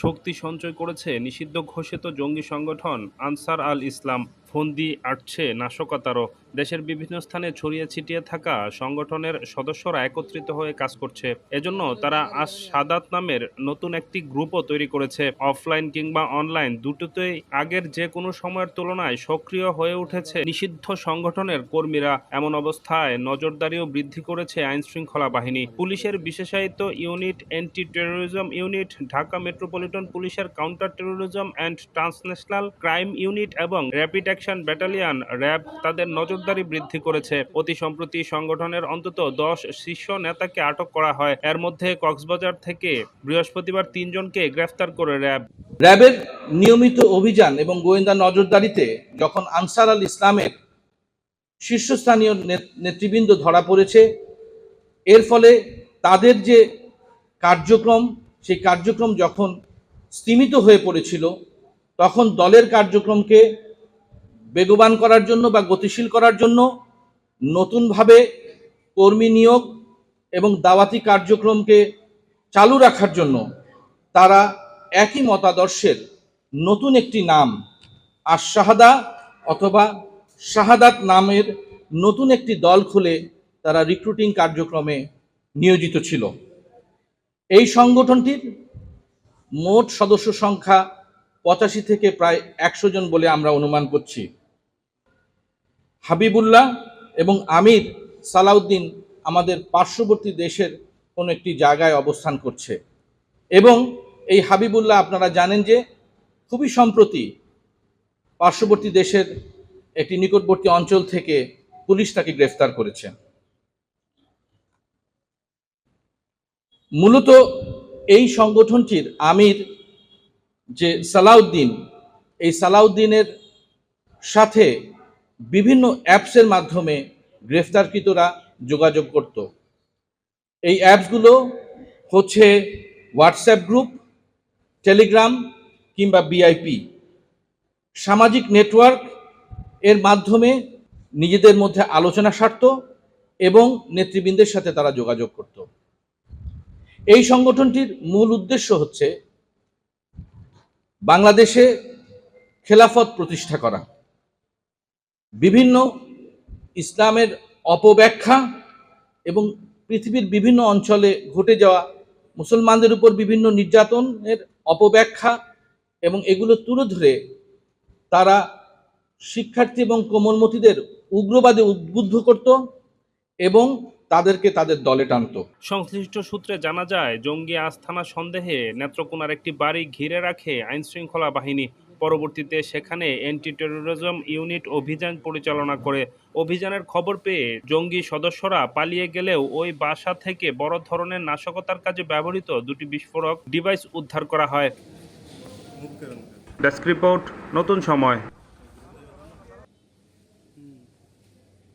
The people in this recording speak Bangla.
শক্তি সঞ্চয় করেছে নিষিদ্ধ ঘোষিত জঙ্গি সংগঠন আনসার আল ইসলাম। ফন্দি আটছে নাশকতারও। দেশের বিভিন্ন স্থানে ছড়িয়ে ছিটিয়ে থাকা সংগঠনের সদস্যরা একত্রিত হয়ে কাজ করছে। এজন্য তারা আজ সাদাত নামের নতুন একটি গ্রুপও তৈরি করেছে। অফলাইন কিংবা অনলাইন দুটোতেই আগের যে কোনো সময়ের তুলনায় সক্রিয় হয়ে উঠেছে নিষিদ্ধ সংগঠনের কর্মীরা। এমন অবস্থায় নজরদারিও বৃদ্ধি করেছে আইন শৃঙ্খলা বাহিনী। পুলিশের বিশেষায়িত unit anti terrorism unit, Dhaka metropolitan পুলিশের counter terrorism and transnational crime unit এবং র্যাপিড অ্যাকশন ব্যাটালিয়ন র্যাব তাদের নজরদারি বৃদ্ধি করেছে। অতি সম্প্রতি সংগঠনের অন্তত দশ শীর্ষ নেতাকে আটক করা হয়। এর মধ্যে কক্সবাজার থেকে বৃহস্পতিবার তিনজনকে গ্রেফতার করে র্যাব। র্যাবের নিয়মিত অভিযান এবং গোয়েন্দা নজরদারিতে যখন আনসার আল ইসলামের শীর্ষস্থানীয় নেতৃবৃন্দ ধরা পড়েছে, এর ফলে তাদের যে কার্যক্রম, সেই কার্যক্রম যখন স্তীমিত হয়ে পড়েছিল, তখন দলের কার্যক্রমকে বেগবান করার জন্য বা গতিশীল করার জন্য নতুনভাবে কর্মী নিয়োগ এবং দাওয়াতি কার্যক্রমকে চালু রাখার জন্য তারা একই মতাদর্শের নতুন একটি নাম আর শাহাদা অথবা শাহাদাত নামের নতুন একটি দল খুলে তারা রিক্রুটিং কার্যক্রমে নিয়োজিত ছিল। এই সংগঠনটির মোট সদস্য সংখ্যা পঁচাশি থেকে প্রায় একশো জন বলে আমরা অনুমান করছি। হাবিবুল্লাহ এবং আমির সালাউদ্দিন আমাদের পার্শ্ববর্তী দেশের কোনো একটি জায়গায় অবস্থান করছে। এবং এই হাবিবুল্লাহ আপনারা জানেন যে খুবই সম্প্রতি পার্শ্ববর্তী দেশের একটি নিকটবর্তী অঞ্চল থেকে পুলিশ তাকে গ্রেফতার করেছে। মূলত এই সংগঠনটির আমির যে সালাউদ্দিন, এই সালাউদ্দিনের সাথে বিভিন্ন অ্যাপসের মাধ্যমে গ্রেফতারকৃতরা যোগাযোগ করত। এই অ্যাপসগুলো হচ্ছে হোয়াটসঅ্যাপ গ্রুপ টেলিগ্রাম কিংবা বিআইপি সামাজিক নেটওয়ার্ক এর মাধ্যমে নিজেদের মধ্যে আলোচনা সারত এবং নেতৃবৃন্দের সাথে তারা যোগাযোগ করত। এই সংগঠনটির মূল উদ্দেশ্য হচ্ছে বাংলাদেশে খেলাফত প্রতিষ্ঠা করা। বিভিন্ন ইসলামের অপব্যাখ্যা এবং পৃথিবীর বিভিন্ন অঞ্চলে ঘটে যাওয়া মুসলমানদের উপর বিভিন্ন নির্যাতনের অপব্যাখ্যা এবং এগুলো তুলে ধরে তারা শিক্ষার্থী এবং কোমলমতিদের উগ্রবাদে উদ্বুদ্ধ করত এবং তাদেরকে তাদের দলে টানত। সংশ্লিষ্ট সূত্রে জানা যায়, জঙ্গি আস্থানা সন্দেহে নেত্রকোনার একটি বাড়ি ঘিরে রাখে আইনশৃঙ্খলা বাহিনী। পরবর্তীতে সেখানে অ্যান্টি টেরোরিজম ইউনিট অভিযান পরিচালনা করে। অভিযানের খবর পেয়ে জঙ্গি সদস্যরা পালিয়ে গেলেও ওই বাসা থেকে বড় ধরনের নাশকতার কাজে ব্যবহৃত দুটি বিস্ফোরক ডিভাইস উদ্ধার করা হয়। ডেস্ক রিপোর্ট নতুন সময়।